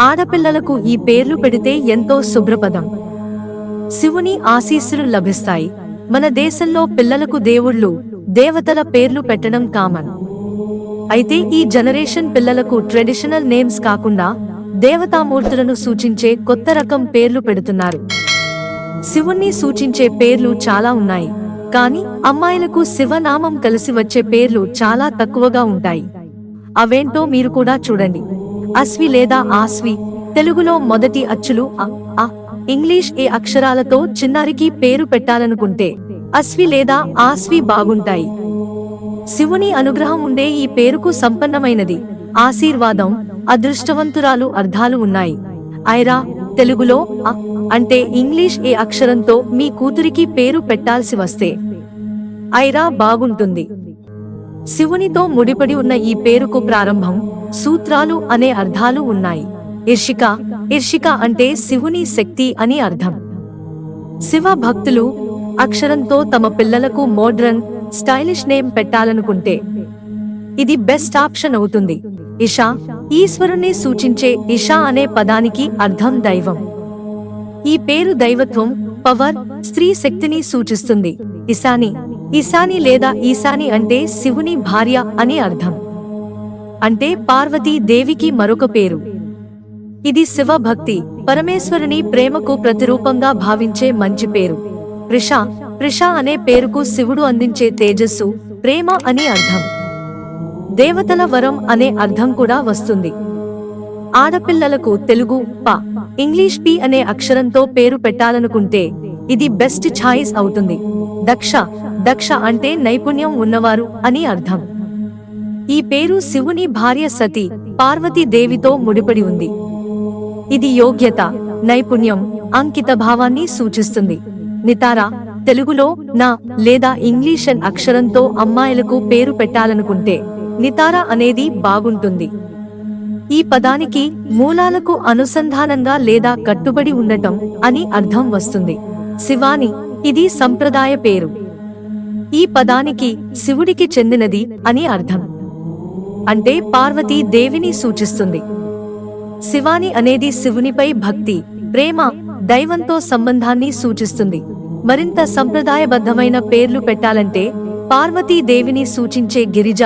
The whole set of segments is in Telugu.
ఆడపిల్లలకు ఈ పేర్లు పెడితే ఎంతో శుభ్రపదం శివుని ఆశీస్సులు లభిస్తాయి. మన దేశంలో పిల్లలకు దేవుళ్ళు దేవతల పేర్లు పెట్టడం కామన్ అయితే ఈ జనరేషన్ పిల్లలకు ట్రెడిషనల్ నేమ్స్ కాకుండా దేవతామూర్తులను సూచించే కొత్త రకం పేర్లు పెడుతున్నారు. శివుణ్ణి సూచించే పేర్లు చాలా ఉన్నాయి. కానీ అమ్మాయిలకు శివనామం కలిసి వచ్చే పేర్లు చాలా తక్కువగా ఉంటాయి. అవేంటో మీరు కూడా చూడండి. అస్వి లేదా ఆస్వి తెలుగులో మొదటి అచ్చులు అ ఇంగ్లీష్ ఏ అక్షరాలతో చిన్నారికి పేరు పెట్టాలనుకుంటే అస్వి లేదా ఆస్వి బాగుంటాయి. శివుని అనుగ్రహం ఉండే ఈ పేరుకు సంపన్నమైనది. ఆశీర్వాదం అదృష్టవంతురాలు అర్థాలు ఉన్నాయి. ఐరా తెలుగులో అ అంటే ఇంగ్లీష్ ఏ అక్షరంతో మీ కూతురికి పేరు పెట్టాల్సి వస్తే. ఐరా బాగుంటుంది. శివునితో ముడిపడి ఉన్న ఈ పేరుకు ప్రారంభం సూత్రాలు అనే అర్థాలు ఉన్నాయి. ఇర్షిక ఇర్షిక అంటే శివుని శక్తి అని అర్థం. శివ భక్తులు అక్షరంతో తమ పిల్లలకు మోడ్రన్ స్టైలిష్ నేమ్ పెట్టాలనుకుంటే ఇది బెస్ట్ ఆప్షన్ అవుతుంది. ఇషా ఈశ్వరుణ్ణి సూచించే ఇషా అనే పదానికి అర్థం దైవం. ఈ పేరు దైవత్వం పవర్ స్త్రీ శక్తిని సూచిస్తుంది. ఇసాని ఈశాని లేదా ఈశాని అంటే శివుని భార్య అని అర్థం. అంటే పార్వతీ దేవికి మరొక పేరు. ఇది శివ భక్తి పరమేశ్వరుని ప్రేమకు ప్రతిరూపంగా భావించే మంచి పేరు. ప్రిష ప్రిష అనే పేరుకు శివుడు అందించే తేజస్సు ప్రేమ అని అర్థం. దేవతల వరం అనే అర్థం కూడా వస్తుంది. ఆడపిల్లలకు తెలుగు ప ఇంగ్లీష్ పి అనే అక్షరంతో పేరు పెట్టాలనుకుంటే ఇది బెస్ట్ ఛాయిస్ అవుతుంది. దక్ష దక్ష అంటే నైపుణ్యం ఉన్నవారు అని అర్థం. ఈ పేరు శివుని భార్య సతి పార్వతీ దేవితో ముడిపడి ఉంది. ఇది యోగ్యత నైపుణ్యం అంకిత భావాన్ని సూచిస్తుంది. నితారా తెలుగులో నా లేదా ఇంగ్లీషన్ అక్షరంతో అమ్మాయిలకు పేరు పెట్టాలనుకుంటే నితారా అనేది బాగుంటుంది. ఈ పదానికి మూలాలకు అనుసంధానంగా లేదా కట్టుబడి ఉండటం అని అర్థం వస్తుంది. శివాని ఇది సంప్రదాయ పేరు. ఈ పదానికి శివుడికి చెందినది అని అర్థం. అంటే పార్వతీ దేవిని సూచిస్తుంది. శివాని అనేది శివునిపై భక్తి ప్రేమ దైవంతో సంబంధాన్ని సూచిస్తుంది. మరింత సంప్రదాయబద్ధమైన పేర్లు పెట్టాలంటే పార్వతీ దేవిని సూచించే గిరిజ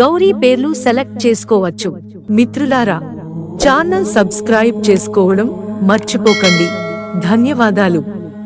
గౌరీ పేర్లు సెలెక్ట్ చేసుకోవచ్చు. మిత్రులారా ఛానల్ సబ్స్క్రైబ్ చేసుకోవడం మర్చిపోకండి. ధన్యవాదాలు.